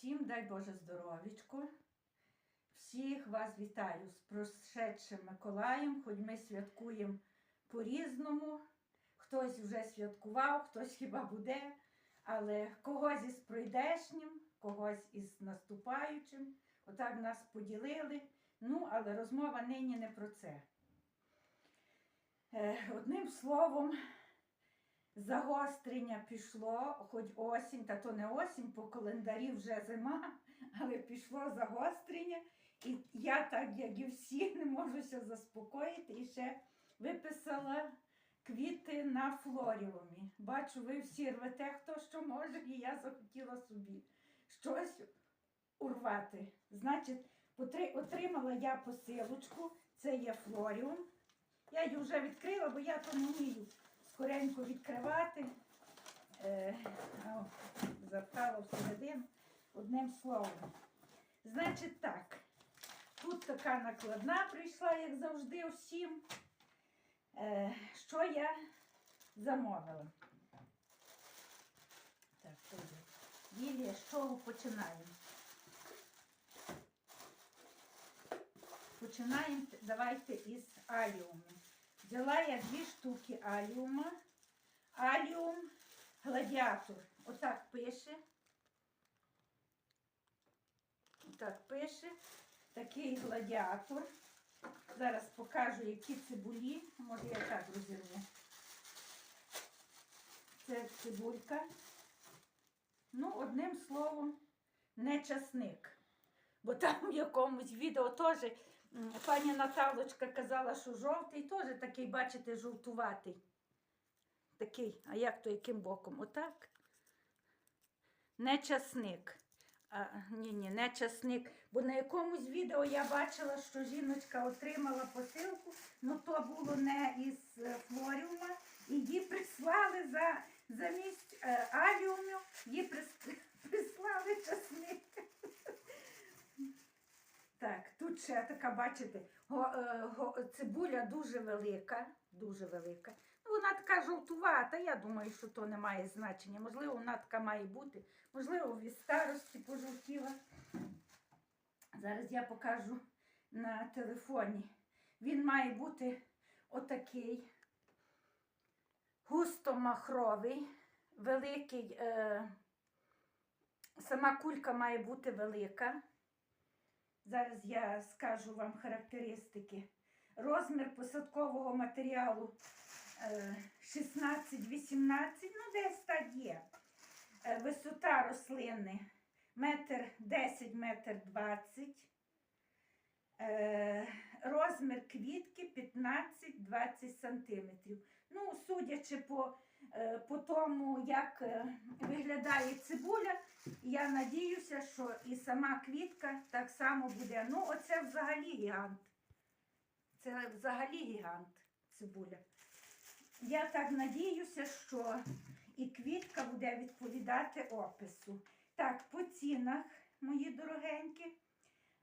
Всім дай Боже здоровічко. Всіх вас вітаю з прошедшим Миколаєм, хоч ми святкуємо по-різному. Хтось вже святкував, хтось хіба буде, але когось із пройдешнім, когось із наступаючим. Отак нас поділили. Ну, але розмова нині не про це. Е, Одним словом, загострення пішло, хоч осінь, та то не осінь, по календарі вже зима, але пішло загострення. І я, так як і всі, не можуся заспокоїти і ще виписала квіти на флоріумі. Бачу, ви всі рвете, хто що може, і я захотіла собі щось урвати. Значить, отримала я посилочку, це є флоріум. Я її вже відкрила, бо я то не вмію скоренько відкривати. Е, о, всередину одним словом. Значить так, тут така накладна прийшла, як завжди, всім. Е, що я замовила? Так, добре. Лілія, з чого починаємо? Починаємо, давайте із аліуму. Взяла я дві штуки аліума. Аліум гладіатор. Отак пише. Отак пише. Такий гладіатор. Зараз покажу, які цибулі. Може, я так розірву. Це цибулька. Ну, одним словом, не часник. Бо там в якомусь відео теж пані Наталочка казала, що жовтий теж такий, бачите, жовтуватий. Такий, а як то яким боком? Отак. Не часник. А, ні, ні, не часник. Бо на якомусь відео я бачила, що жіночка отримала посилку, ну то було не із е, флоріума, і їй прислали за, замість е, аліуму, їй прис- прислали часник. Так, тут ще така, бачите, е, цибуля дуже велика, дуже велика. Ну, вона така жовтувата, я думаю, що то не має значення. Можливо, вона така має бути. Можливо, від старості пожовтіла. Зараз я покажу на телефоні. Він має бути отакий густо-махровий, великий. Е, сама кулька має бути велика. Зараз я скажу вам характеристики. Розмір посадкового матеріалу е, 16-18, ну десь так є. Е, Висота рослини метр 10, метр 20. Е, Розмір квітки 15-20 сантиметрів. Ну, судячи по, е, по тому, як е, виглядає цибуля, я надіюся, що і сама квітка так само буде. Ну, оце взагалі гігант. Це взагалі гігант цибуля. Я так надіюся, що і квітка буде відповідати опису. Так, по цінах, мої дорогенькі,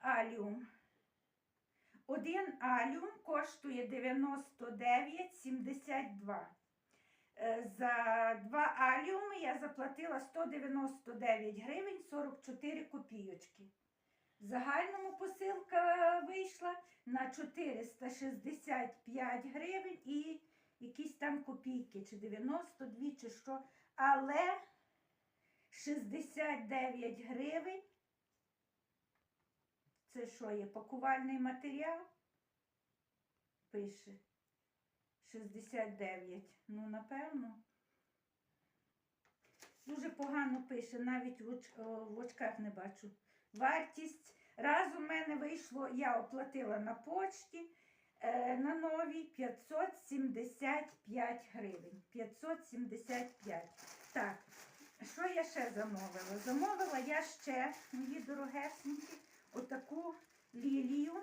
аліум. Один аліум коштує 99,72. Е, За два аліуми я заплатила 199 гривень 44 копійочки. В загальному посилка вийшла на 465 гривень і якісь там копійки, чи 92, чи що. Але 69 гривень. Це що є? Пакувальний матеріал? Пише. 69. Ну, напевно. Дуже погано пише, навіть в, очках не бачу. Вартість. Раз у мене вийшло, я оплатила на почті е, на новій 575 гривень. 575. Так, що я ще замовила? Замовила я ще, мої дорогесенькі, отаку лілію.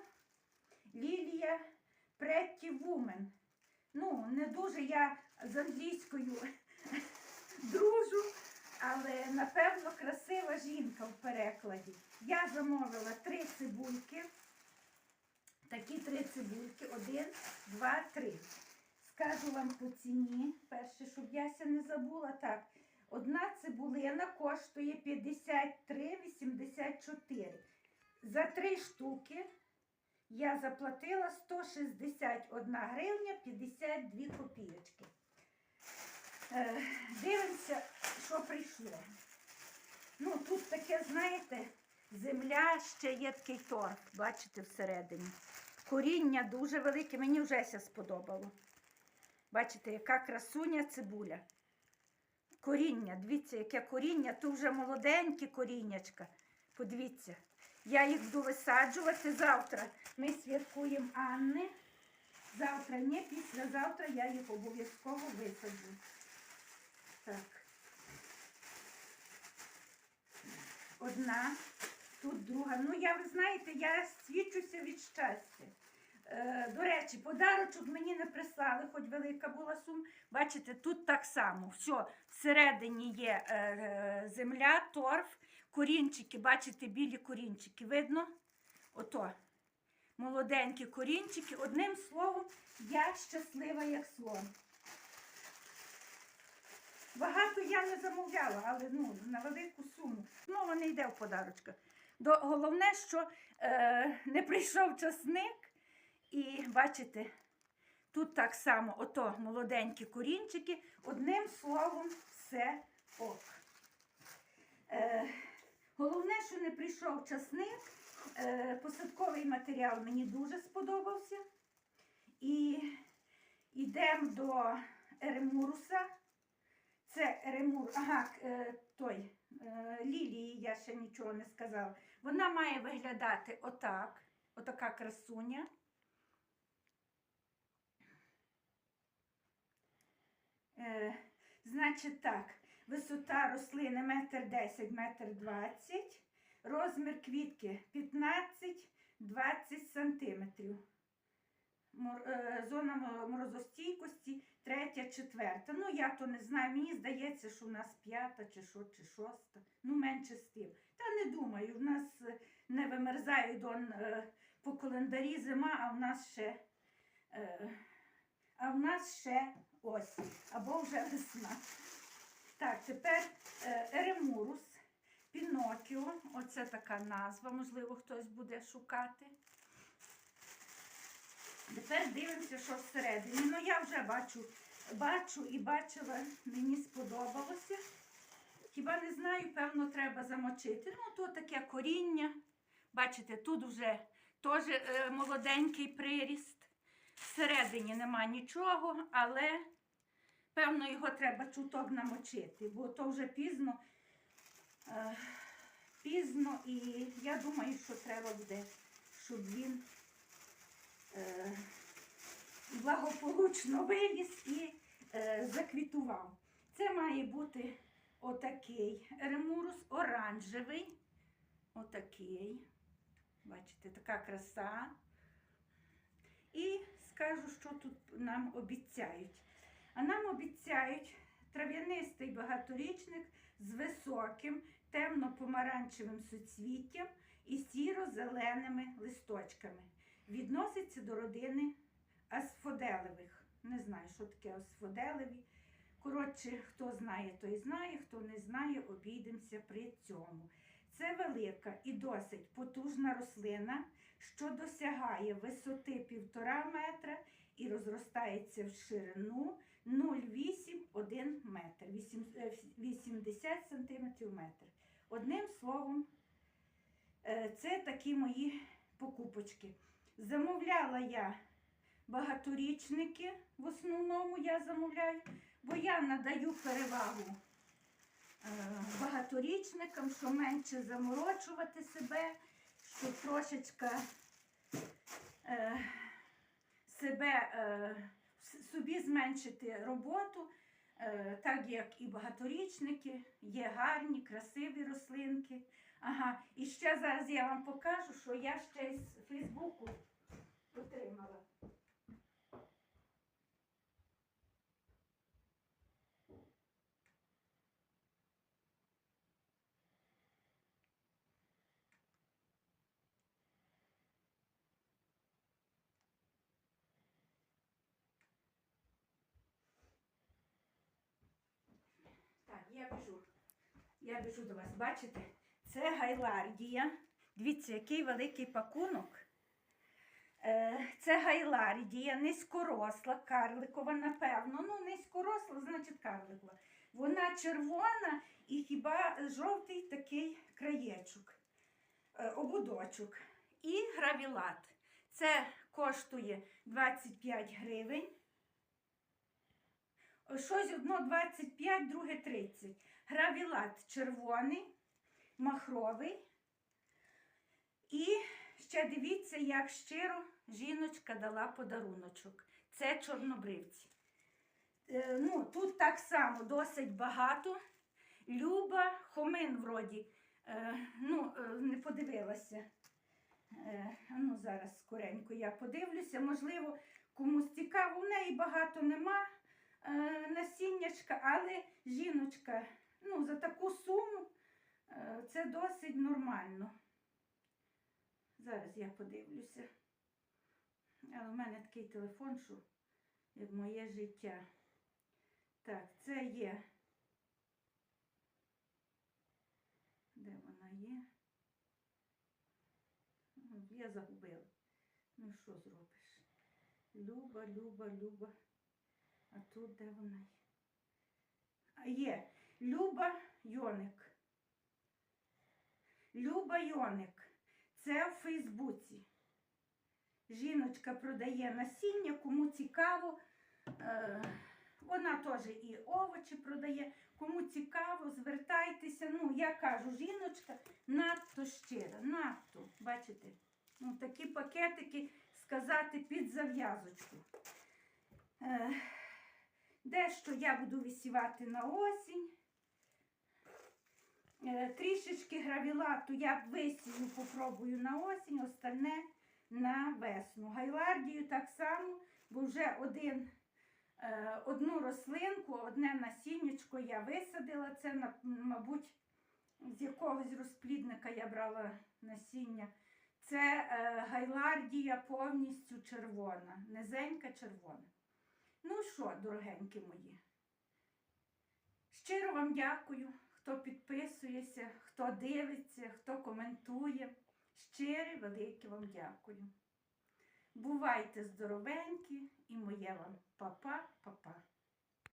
Лілія Pretty Woman. Ну, не дуже я з англійською дружу, але напевно красива жінка в перекладі. Я замовила три цибульки. Такі три цибульки. Один, два, три. Скажу вам по ціні. Перше, щоб я ся не забула. Так, Одна цибулина коштує 53,84. За три штуки я заплатила 161 гривня 52 копійочки. Е, Дивимося, що прийшло. Ну, тут таке, знаєте, земля ще є такий торф, бачите, всередині. Коріння дуже велике, мені вже ся сподобало. Бачите, яка красуня цибуля. Коріння, дивіться, яке коріння, тут вже молоденькі коріннячка. Подивіться. Я їх буду висаджувати завтра. Ми святкуємо Анни. Завтра, ні, післязавтра я їх обов'язково висаджу. Так. Одна, тут друга. Ну, я, ви знаєте, я свідчуся від щастя. Е, до речі, подарочок мені не прислали, хоч велика була сума. Бачите, тут так само. Все, всередині є е, е, земля, торф, корінчики, бачите, білі корінчики. Видно? Ото. Молоденькі корінчики. Одним словом, я щаслива, як слон. Багато я не замовляла, але ну, на велику суму. Мова не йде в подарочках. До, головне, що е, не прийшов часник, і бачите, тут так само ото молоденькі корінчики. Одним словом, все ок. Е, головне, що не прийшов часник. Е, посадковий матеріал мені дуже сподобався. І йдемо до Еремуруса. Це Еремур, ага, е, той е, лілії, я ще нічого не сказала. Вона має виглядати отак, отака красуня. Е, значить так, висота рослини метр десять, метр двадцять, розмір квітки 15-20 сантиметрів. Е, Зона морозостійкості третя, четверта. Ну, я то не знаю. Мені здається, що в нас п'ята чи що, чи шоста. Ну, менше з тим. Та не думаю, в нас е, не вимерзає дон по календарі зима, а в нас ще. А в нас ще осінь або вже весна. Так, тепер е, Еремурус, Пінокіо. Оце така назва, можливо, хтось буде шукати. Тепер дивимося, що всередині. Ну, я вже бачу, бачу і бачила, мені сподобалося. Хіба не знаю, певно, треба замочити. Ну, то таке коріння. Бачите, тут вже теж е, молоденький приріст. Всередині нема нічого, але певно його треба чуток намочити, бо то вже пізно. Е, пізно і я думаю, що треба буде, щоб він е, благополучно виліз і е, заквітував. Це має бути отакий ремурус оранжевий. Отакий. Бачите, така краса. І скажу, що тут нам обіцяють. А нам обіцяють трав'янистий багаторічник з високим темно-помаранчевим суцвіттям і сіро-зеленими листочками. Відноситься до родини асфоделевих. Не знаю, що таке асфоделеві. Коротше, хто знає, той знає, хто не знає, обійдемося при цьому. Це велика і досить потужна рослина, що досягає висоти 1,5 метра і розростається в ширину 0,8-1 метр, е, 80 сантиметрів метр. Одним словом, е, це такі мої покупочки. Замовляла я багаторічники, в основному я замовляю, бо я надаю перевагу е, багаторічникам, що менше заморочувати себе, щоб трошечка е, себе е, собі зменшити роботу, е, так як і багаторічники, є гарні, красиві рослинки. Ага, і ще зараз я вам покажу, що я ще з Фейсбуку отримала. Я біжу. Я біжу до вас. Бачите? Це гайлардія. Дивіться, який великий пакунок. Е, Це гайлардія, низькоросла, карликова, напевно. Ну, низькоросла, значить карликова. Вона червона і хіба жовтий такий краєчок, е, ободочок. І гравілат. Це коштує 25 гривень. Щось одно 25, друге 30. Гравілат червоний, махровий. І ще дивіться, як щиро жіночка дала подаруночок. Це чорнобривці. Е, ну, тут так само досить багато. Люба, Хомин вроді. Е, ну, е, не подивилася. Е, ну, зараз скоренько я подивлюся. Можливо, комусь цікаво, в неї багато нема е, насіннячка, але жіночка, ну, за таку суму е, це досить нормально. Зараз я подивлюся. Але в мене такий телефон, що як моє життя. Так, це є. Де вона є? Я загубила. Ну що зробиш? Люба, Люба, Люба. А тут де вона є? Є Люба Йоник. Люба Йоник. Це в Фейсбуці. Жіночка продає насіння, кому цікаво. Е, вона теж і овочі продає. Кому цікаво, звертайтеся. Ну, я кажу, жіночка надто щира, надто. Бачите? Ну, такі пакетики сказати під зав'язочку. Дещо я буду висівати на осінь. Е, трішечки гравілату я висію, попробую на осінь, остальне на весну. Гайлардію так само, бо вже один, е, одну рослинку, одне насіннячко я висадила. Це, мабуть, з якогось розплідника я брала насіння. Це е, гайлардія повністю червона, низенька червона. Ну що, дорогенькі мої, щиро вам дякую, хто підписується, хто дивиться, хто коментує. Щире велике вам дякую. Бувайте здоровенькі і моє вам папа, папа.